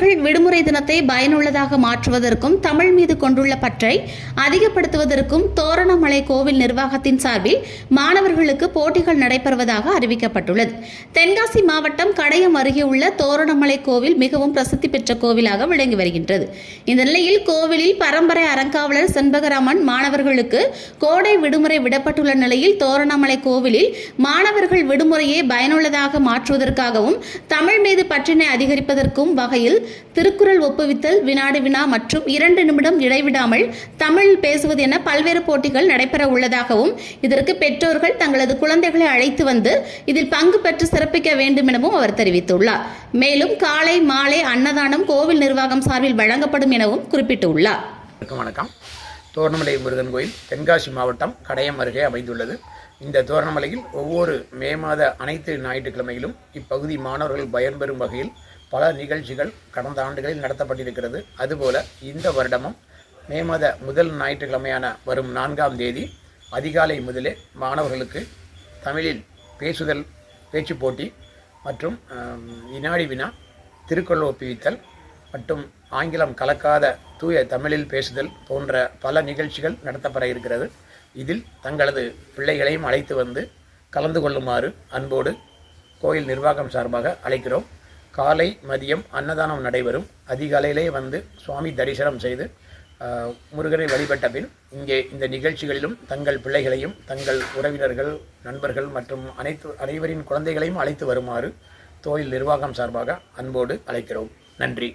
மாணவர்கள் விடுமுறை தினத்தை பயனுள்ளதாக மாற்றுவதற்கும் தமிழ் மீது கொண்டுள்ள பற்றை அதிகப்படுத்துவதற்கும் தோரணமலை கோவில் நிர்வாகத்தின் சார்பில் மாணவர்களுக்கு போட்டிகள் நடைபெறுவதாக அறிவிக்கப்பட்டுள்ளது. தென்காசி மாவட்டம் கடையம் அருகே உள்ள தோரணமலை கோவில் மிகவும் பிரசித்தி பெற்ற கோவிலாக விளங்கி வருகின்றது. இந்த நிலையில் கோவிலில் பரம்பரை அறங்காவலர் செண்பகராமன் மாணவர்களுக்கு கோடை விடுமுறை விடப்பட்டுள்ள நிலையில் தோரணமலை கோவிலில் மாணவர்கள் விடுமுறையை பயனுள்ளதாக மாற்றுவதற்காகவும் தமிழ் மீது பற்றினை அதிகரிப்பதற்கும் வகையில் திருக்குறள் ஒப்புவித்தல் வினாடி வினா மற்றும் இரண்டு நிமிடம் இடைவிடாமல் தமிழில் பேசுவது என பல்வேறு போட்டிகள் நடைபெற உள்ளதாகவும் இதற்கு பெற்றோர்கள் தங்களது குழந்தைகளை அழைத்து வந்து இதில் பங்கு பெற்று சிறப்பிக்க வேண்டும் எனவும் அவர் தெரிவித்துள்ளார். மேலும் காலை மாலை அன்னதானம் கோவில் நிர்வாகம் சார்பில் வழங்கப்படும் எனவும் குறிப்பிட்டுள்ளார். வணக்கம் தோரணமலை முருகன் கோயில் தென்காசி மாவட்டம் கடையம் அருகே அமைந்துள்ளது. இந்த தோரணமலையில் ஒவ்வொரு மே மாத அனைத்து ஞாயிற்றுக்கிழமையிலும் இப்பகுதி மாணவர்கள் பயன்பெறும் வகையில் பல நிகழ்ச்சிகள் கடந்த ஆண்டுகளில் நடத்தப்பட்டிருக்கிறது. அதுபோல இந்த வருடமும் மே மாத முதல் ஞாயிற்றுக்கிழமையான வரும் நான்காம் தேதி அதிகாலை முதலே மாணவர்களுக்கு தமிழில் பேசுதல் பேச்சு போட்டி மற்றும் வினாடி வினா திருக்குறள் ஒப்புவித்தல் மற்றும் ஆங்கிலம் கலக்காத தூய தமிழில் பேசுதல் போன்ற பல நிகழ்ச்சிகள் நடத்தப்பட இருக்கிறது. இதில் தங்களது பிள்ளைகளையும் அழைத்து வந்து கலந்து கொள்ளுமாறு அன்போடு கோயில் நிர்வாகம் சார்பாக அழைக்கிறோம். காலை மதியம் அன்னதானம் நடைபெறும். அதிகாலையிலே வந்து சுவாமி தரிசனம் செய்து முருகனை வழிபட்ட பின் இங்கே இந்த நிகழ்ச்சிகளிலும் தங்கள் பிள்ளைகளையும் தங்கள் உறவினர்கள் நண்பர்கள் மற்றும் அனைத்து அனைவரின் குழந்தைகளையும் அழைத்து வருமாறு தோயில் நிர்வாகம் சார்பாக அன்போடு அழைக்கிறோம். நன்றி.